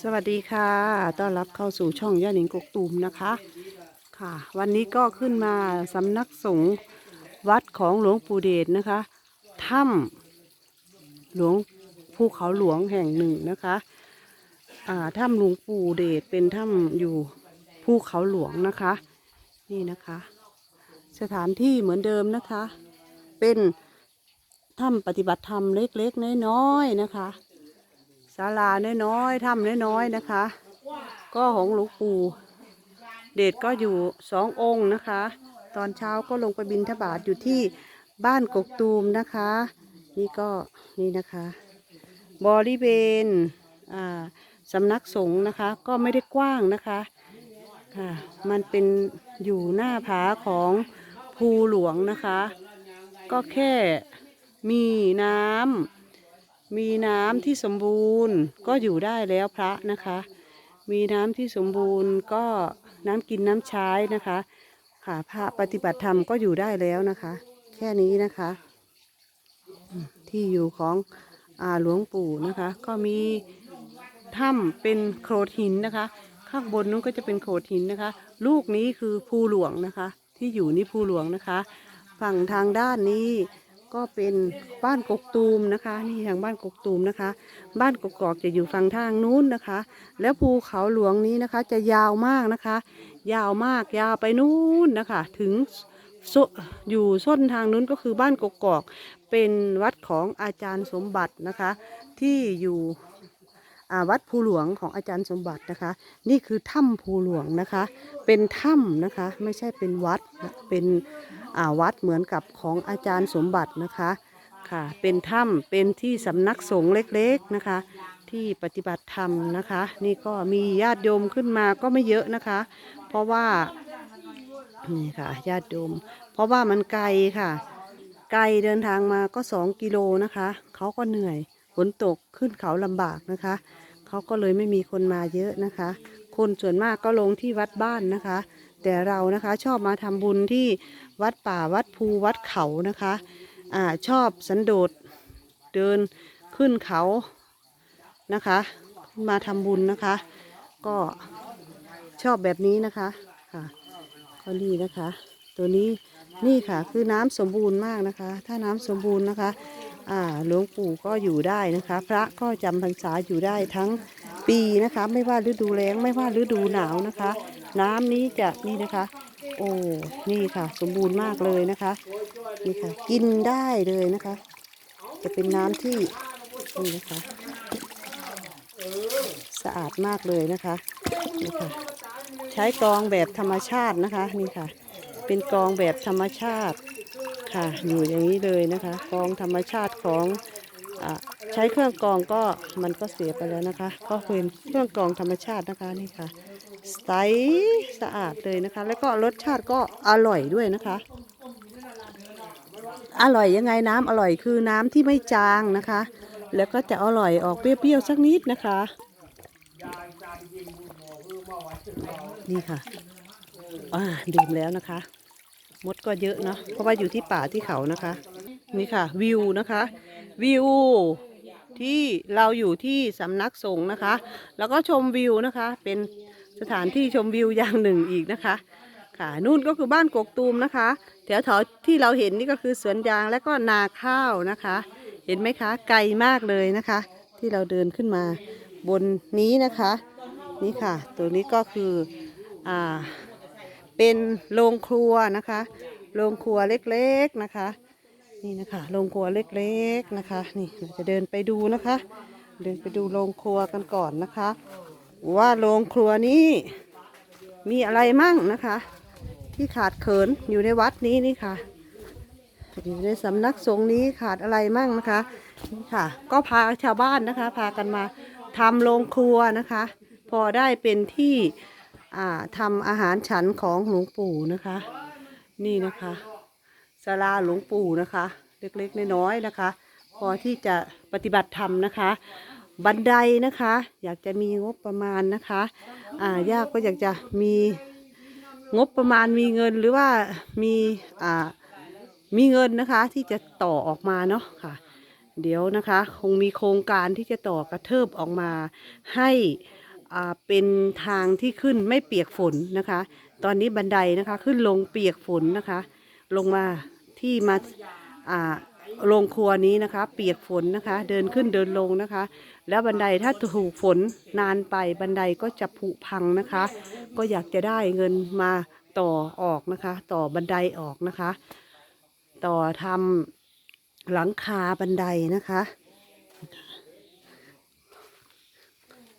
สวัสดีค่ะ ต้อนรับเข้าสู่ช่องย่าหนิงกกตูมนะคะ ค่ะ วันนี้ก็ขึ้นมาสำนักสงฆ์วัดของหลวงปู่เดชนะคะ ถ้ำหลวงภูเขาหลวงแห่งหนึ่งนะคะ อ่า ถ้ำหลวงปู่เดชเป็นถ้ำอยู่ภูเขาหลวงนะคะ นี่นะคะ สถานที่เหมือนเดิมนะคะ เป็นถ้ำปฏิบัติธรรมเล็กๆน้อยๆนะคะ ศาลาน้อยๆถ้ำน้อยๆนะคะ ก็ของหลวงปู่เดชก็อยู่สององค์นะคะ ตอนเช้าก็ลงไปบิณฑบาตอยู่ที่บ้านกกตูมนะคะ นี่ก็นี่นะคะ บริเวณอ่าสำนักสงฆ์นะคะ ก็ไม่ได้กว้างนะคะค่ะมันเป็นอยู่หน้าผาของภูหลวงนะคะ ก็แค่มีน้ำ มีน้ำที่สมบูรณ์ก็อยู่ได้แล้วพระนะคะ มีน้ำที่สมบูรณ์ก็น้ำกินน้ำใช้นะคะค่ะพระปฏิบัติธรรมก็อยู่ได้แล้วนะคะ แค่นี้นะคะ ที่อยู่ของอาหลวงปู่นะคะ ก็มีถ้ำเป็นโขดหินนะคะ ข้างบนนู้นก็จะเป็นโขดหินนะคะ ลูกนี้คือภูหลวงนะคะ ที่อยู่นี่ภูหลวงนะคะ ฝั่งทางด้านนี้ ก็เป็นบ้านกกตูมนะคะ นี่ทางบ้านกกตูมนะคะ บ้านกกอกจะอยู่ฝั่งทางนู้นนะคะ แล้วภูเขาหลวงนี้นะคะ จะยาวมากนะคะ ยาวมากยาวไปนู้นนะคะ ถึงอยู่ส้นทางนู้นก็คือบ้านกกอก เป็นวัดของอาจารย์สมบัตินะคะ ที่อยู่วัดภูหลวงของอาจารย์สมบัตินะคะ นี่คือถ้ำภูหลวงนะคะ เป็นถ้ำนะคะ ไม่ใช่เป็นวัดเป็น วัดเหมือนกับของอาจารย์สมบัตินะคะค่ะเป็นถ้ำเป็นที่สำนักสงฆ์เล็กๆนะคะ ที่ปฏิบัติธรรมนะคะ นี่ก็มีญาติโยมขึ้นมาก็ไม่เยอะนะคะ เพราะว่านี่ค่ะญาติโยม เพราะว่ามันไกลค่ะ ไกลเดินทางมาก็สองกิโลนะคะเขาก็เหนื่อยฝนตกขึ้นเขาลำบากนะคะเขาก็เลยไม่มีคนมาเยอะนะคะ คนส่วนมากก็ลงที่วัดบ้านนะคะ แต่เรานะคะชอบมาทำบุญที่วัดป่าวัดภูวัดเขานะคะอ่าชอบสันโดษเดินขึ้นเขานะคะ มาทำบุญนะคะ ก็ชอบแบบนี้นะคะค่ะก็นี่นะคะ ตัวนี้นี่ค่ะคือน้ำสมบูรณ์มากนะคะ ถ้าน้ำสมบูรณ์นะคะอ่าหลวงปู่ก็อยู่ได้นะคะ พระก็จำพรรษาอยู่ได้ทั้งปีนะคะ ไม่ว่าฤดูแล้งไม่ว่าฤดูหนาวนะคะ น้ำนี้จะนี่นะคะ โอ้นี่ค่ะ สมบูรณ์มากเลยนะคะนี่ค่ะ กินได้เลยนะคะ จะเป็นน้ำที่นี่นะคะสะอาดมากเลยนะคะนี่ค่ะ ใช้กองแบบธรรมชาตินะคะนี่ค่ะ เป็นกองแบบธรรมชาติค่ะ อยู่อย่างนี้เลยนะคะ กองธรรมชาติของอาใช้เครื่องกองก็มันก็เสียไปแล้วนะคะ ก็เป็นเครื่องกองธรรมชาตินะคะนี่ค่ะ ใสสะอาดเลยนะคะ แล้วก็รสชาติก็อร่อยด้วยนะคะ อร่อยยังไงน้ำอร่อยคือน้ำที่ไม่จางนะคะ แล้วก็จะอร่อยออกเปรี้ยวๆสักนิดนะคะ นี่ค่ะอ่าดื่มแล้วนะคะ มดก็เยอะเนาะเพราะว่าอยู่ที่ป่าที่เขานะคะ นี่ค่ะ วิวนะคะ วิวที่เราอยู่ที่สำนักสงฆ์นะคะ แล้วก็ชมวิวนะคะเป็น สถานที่ชมวิวอย่างหนึ่งอีกนะคะ ค่ะนู่นก็คือบ้านกกตูมนะคะแถวแถวๆที่เราเห็นนี่ก็คือสวนยางและก็นาข้าวนะคะ เห็นไหมคะ ไกลมากเลยนะคะ ที่เราเดินขึ้นมาบนนี้นะคะ นี่ค่ะ ตัวนี้ก็คืออ่าเป็นโรงครัวนะคะโรงครัวเล็กๆนะคะ นี่นะคะโรงครัวเล็กๆนะคะ นี่เราจะเดินไปดูนะคะ เดินไปดูโรงครัวกันก่อนนะคะ ว่าโรงครัวนี้มีอะไรมั่งนะคะ ที่ขาดเขินอยู่ในวัดนี้นี่ค่ะ อยู่ในสำนักสงฆ์นี้ขาดอะไรมั่งนะคะนี่ค่ะ ก็พาชาวบ้านนะคะ พากันมาทำโรงครัวนะคะ พอได้เป็นที่ทำอาหารฉันของหลวงปู่นะคะ นี่นะคะศาลาหลวงปู่นะคะ เล็กๆน้อยๆนะคะ พอที่จะปฏิบัติธรรมนะคะ บันไดนะคะ อยากจะมีงบประมาณนะคะอ่าย่าก็อยากจะมีงบประมาณมีเงินหรือว่ามีอ่ามีเงินนะคะที่จะต่อออกมาเนาะค่ะ เดี๋ยวนะคะคงมีโครงการที่จะต่อกระเทิบออกมาให้อ่าเป็นทางที่ขึ้นไม่เปียกฝนนะคะ ตอนนี้บันไดนะคะขึ้นลงเปียกฝนนะคะ ลงมาที่มาอ่า โรงครัวนี้นะคะ เปียกฝนนะคะ เดินขึ้นเดินลงนะคะ แล้วบันไดถ้าถูกฝนนานไปบันไดก็จะผุพังนะคะ ก็อยากจะได้เงินมาต่อออกนะคะ ต่อบันไดออกนะคะ ต่อทำหลังคาบันไดนะคะ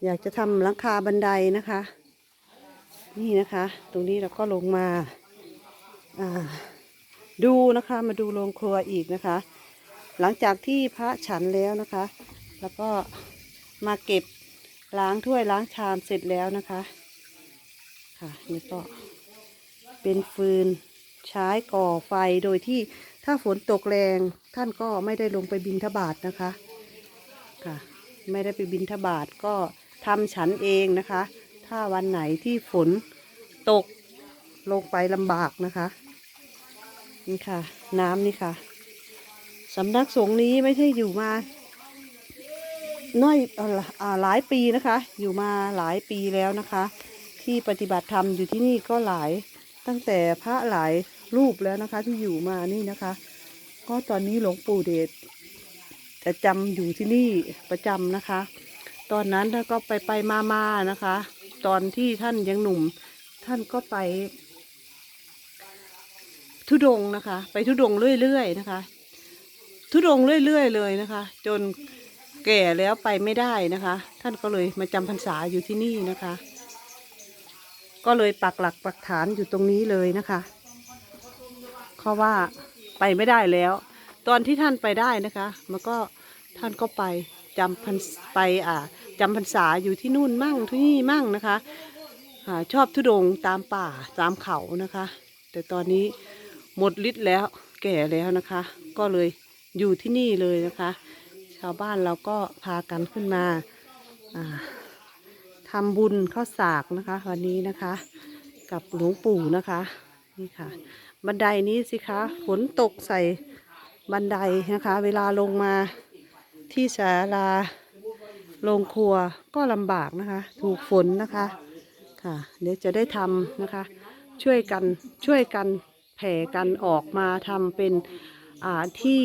อยากจะทำหลังคาบันไดนะคะ นี่นะคะ ตรงนี้เราก็ลงมาอ่าดูนะคะมาดูโรงครัวอีกนะคะ หลังจากที่พระฉันแล้วนะคะ แล้วก็มาเก็บล้างถ้วยล้างชามเสร็จแล้วนะคะ ค่ะนี่ก็เป็นฟืนใช้ก่อไฟโดยที่ถ้าฝนตกแรงท่านก็ไม่ได้ลงไปบินทบาทนะคะค่ะไม่ได้ไปบินทบาทก็ทำฉันเองนะคะ ถ้าวันไหนที่ฝนตกลงไปลำบากนะคะ นี่ค่ะ น้ำนี่ค่ะ สำนักสงฆ์นี้ไม่ใช่อยู่มาน้อยเอ่หลายปีนะคะ อยู่มาหลายปีแล้วนะคะ ที่ปฏิบัติธรรมอยู่ที่นี่ก็หลายตั้งแต่พระหลายรูปแล้วนะคะ ที่อยู่มานี่นะคะ ก็ตอนนี้หลวงปู่เดชจะจำอยู่ที่นี่ประจำนะคะ ตอนนั้นท่านก็ไปไปมามานะคะ ตอนที่ท่านยังหนุ่ม ท่านก็ไป ทุดงนะคะ ไปทุดงเรื่อยๆนะคะ ทุดงเรื่อยๆเลยนะคะ จนแก่แล้วไปไม่ได้นะคะ ท่านก็เลยมาจำพรรษาอยู่ที่นี่นะคะ ก็เลยปักหลักปักฐานอยู่ตรงนี้เลยนะคะเพราะว่าไปไม่ได้แล้ว ตอนที่ท่านไปได้นะคะ มันก็ท่านก็ไปจำพรรษไปอ่าจำพรรษาอยู่ที่นู่นมั่งที่นี่มั่งนะคะอาชอบทุดงตามป่าตามเขานะคะ แต่ตอนนี้หมดฤทธิ์แล้วแก่แล้วนะคะ ก็เลย อยู่ที่นี่เลยนะคะ ชาวบ้านเราก็พากันขึ้นมาทำบุญข้าวสากนะคะ วันนี้นะคะ กับหลวงปู่นะคะนี่ค่ะ บันไดนี้สิคะฝนตกใส่บันไดนะคะ เวลาลงมาที่ศาลาโรงครัวก็ลำบากนะคะ ถูกฝนนะคะค่ะ เดี๋ยวจะได้ทำนะคะ ช่วยกันช่วยกันแผ่กันออกมาทำเป็นที่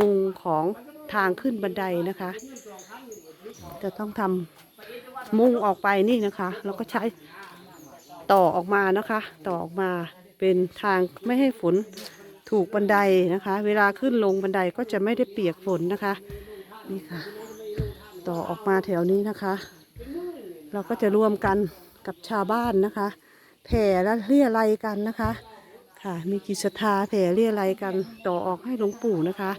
มุงของทางขึ้นบันไดนะคะ จะต้องทำมุงออกไปนี่นะคะ แล้วก็ใช้ต่อออกมานะคะ ต่อออกมาเป็นทางไม่ให้ฝนถูกบันไดนะคะ เวลาขึ้นลงบันไดก็จะไม่ได้เปียกฝนนะคะ นี่ค่ะ ต่อออกมาแถวนี้นะคะ เราก็จะรวมกันกับชาวบ้านนะคะ แผ่และเรียอะไรกันนะคะ ค่ะ มีกิจศรัทธาแผ่เรียอะไรยกันต่อออกให้หลวงปู่นะคะ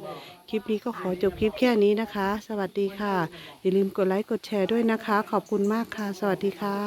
คลิปนี้ก็ขอจบคลิปแค่นี้นะคะ สวัสดีค่ะ อย่าลืมกดไลค์กดแชร์ด้วยนะคะ ขอบคุณมากค่ะ สวัสดีค่ะ